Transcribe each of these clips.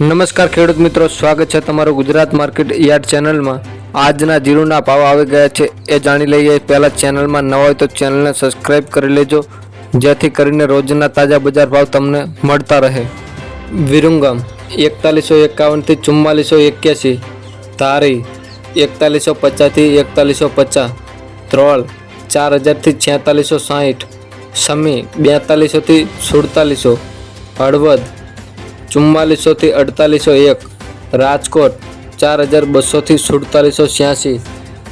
નમસ્કાર ખેડૂત મિત્રો, સ્વાગત છે તમારું ગુજરાત માર્કેટ યાર્ડ ચેનલમાં. આજના જીરુના ભાવ આવી ગયા છે, એ જાણી લઈએ. પહેલાં ચેનલમાં ન હોય તો ચેનલને સબસ્ક્રાઇબ કરી લેજો, જેથી કરીને રોજના તાજા બજાર ભાવ તમને મળતા રહે. વિરુંગમ, એકતાલીસો એકાવનથી ચુમ્માલીસો એક્યાસી. તારી, એકતાલીસો પચાસથી એકતાલીસો પચાસ. ત્રોળ ચાર હજારથી છેતાલીસો સાહીઠ. સમી બેતાલીસોથી સુડતાલીસો. હળવદ ચુમ્માલીસોથી અડતાલીસો એક રાજકોટ ચાર હજાર બસોથી સુડતાલીસો છ્યાસી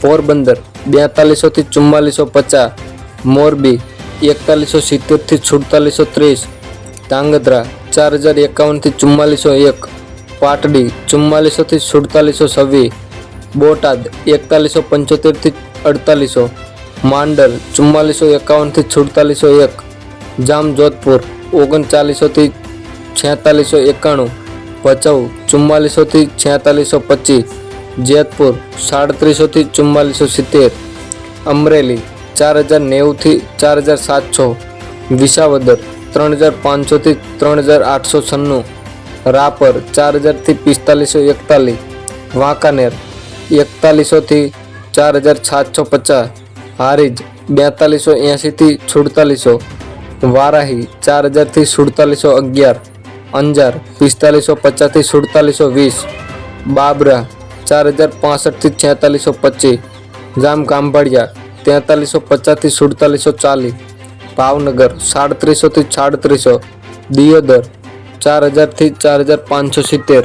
પોરબંદર બેતાલીસોથી ચુમ્માલીસો પચાસ મોરબી એકતાલીસો સિત્તેરથી સુડતાલીસો ત્રીસ ધાંગધ્રા ચાર હજાર એકાવનથી ચુમ્માલીસો એક પાટડી ચુમ્માલીસોથી સુડતાલીસો છવ્વીસ બોટાદ એકતાલીસો પંચોતેરથી અડતાલીસો માંડલ ચુમ્માલીસો એકાવનથી સુડતાલીસો એક જામજોધપુર ઓગણચાલીસોથી છેતાલીસો એકાણું, ભચાઉ ચુમ્માલીસોથી છેતાલીસો પચીસ, જેતપુર સાડત્રીસોથી ચુમ્માલીસો સિત્તેર, અમરેલી ચાર હજાર નેવુંથી ચાર હજાર સાતસો વિસાવદર ત્રણ હજાર પાંચસોથી ત્રણ હજાર આઠસો છન્નું રાપર ચાર હજારથી પિસ્તાલીસો એકતાલીસ, વાંકાનેર એકતાલીસોથી ચાર હજાર સાતસો પચાસ હારીજ બેતાલીસો એંશીથી સુડતાલીસો, વારાહી ચાર હજારથી સુડતાલીસો અગિયાર અંજાર, પિસ્તાલીસો પચાસથી સુડતાલીસો વીસ. બાબરા ચાર હજાર પાસઠથી છેતાલીસો પચીસ. જામ કાંભાળિયા તેતાલીસો પચાસથી સુડતાલીસો ચાલીસ. ભાવનગર સાડત્રીસોથી સાડત્રીસો દિયોદર ચાર હજારથી ચાર હજાર પાંચસો સિત્તેર.